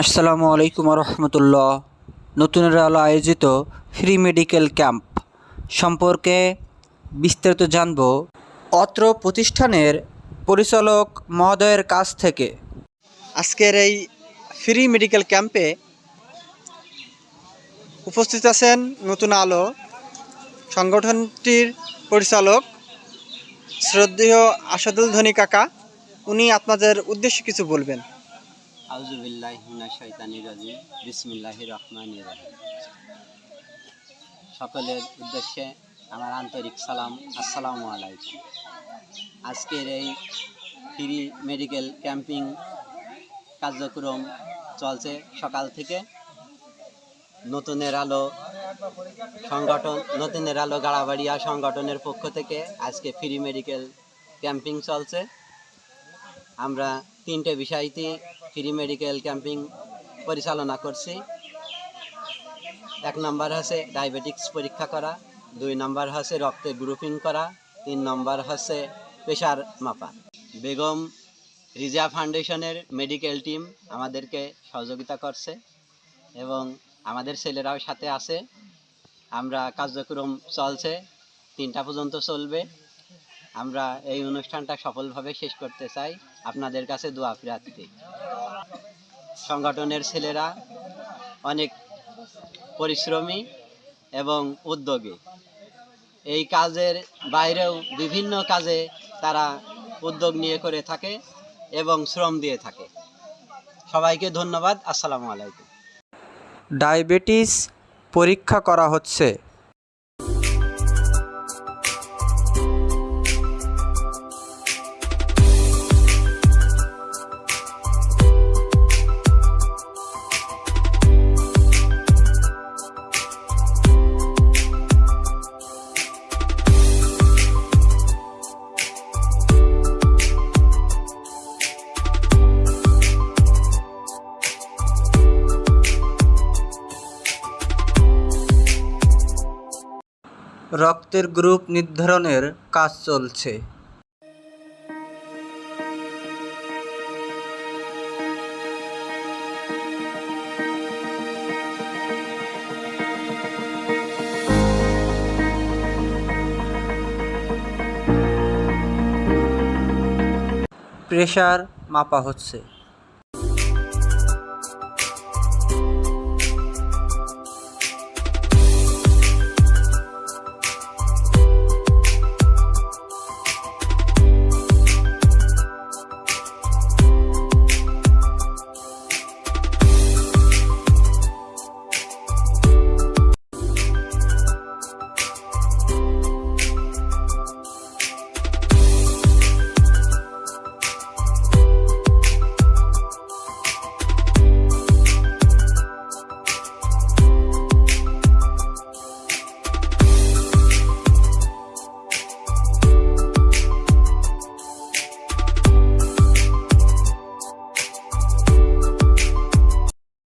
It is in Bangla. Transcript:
আসসালামু আলাইকুম রহমতুল্লাহ নতুনের আলো আয়োজিত ফ্রি মেডিকেল ক্যাম্প। সম্পর্কে বিস্তারিত জানব অত্র প্রতিষ্ঠানের পরিচালক মহোদয়ের কাছ থেকে। আজকের এই ফ্রি মেডিকেল ক্যাম্পে উপস্থিত আছেন নতুন আলো সংগঠনটির পরিচালক শ্রদ্ধেয় আসাদুল ধনী কাকা। উনি আপনাদের উদ্দেশ্যে কিছু বলবেন। সকলের উদ্দেশ্যে আমার আন্তরিক সালাম। আসসালামু আলাইকুম। আজকের এই ফ্রি মেডিকেল ক্যাম্পিং কার্যক্রম চলছে সকাল থেকে। নতুনের আলো সংগঠন, নতুনের আলো গাড়াবাড়িয়া সংগঠনের পক্ষ থেকে আজকে ফ্রি মেডিকেল ক্যাম্পিং চলছে। আমরা তিনটে বিষয়তে ফ্রি মেডিকেল ক্যাম্পিং পরিচালনা করছি। এক নম্বর হচ্ছে ডায়াবেটিক্স পরীক্ষা করা, দুই নম্বর হচ্ছে রক্তে গ্রুপিং করা, তিন নম্বর হচ্ছে প্রেশার মাপা। বেগম রিজা ফাউন্ডেশনের মেডিকেল টিম আমাদেরকে সহযোগিতা করছে এবং আমাদের ছেলেরাও সাথে আছে। আমরা কার্যক্রম চলছে, তিনটা পর্যন্ত চলবে। আমরা এই অনুষ্ঠানটা সফলভাবে শেষ করতে চাই। আপনাদের কাছে দোয়া প্রার্থী সংগঠনের ছেলেরা অনেক পরিশ্রমী এবং উদ্যোগী। এই কাজের বাইরেও বিভিন্ন কাজে তারা উদ্যোগ নিয়ে করে থাকে এবং শ্রম দিয়ে থাকে। সবাইকে ধন্যবাদ। আসসালামু আলাইকুম। ডায়াবেটিস পরীক্ষা করা হচ্ছে। রক্তের গ্রুপ নির্ধারণের কাজ চলছে। প্রেশার মাপা হচ্ছে।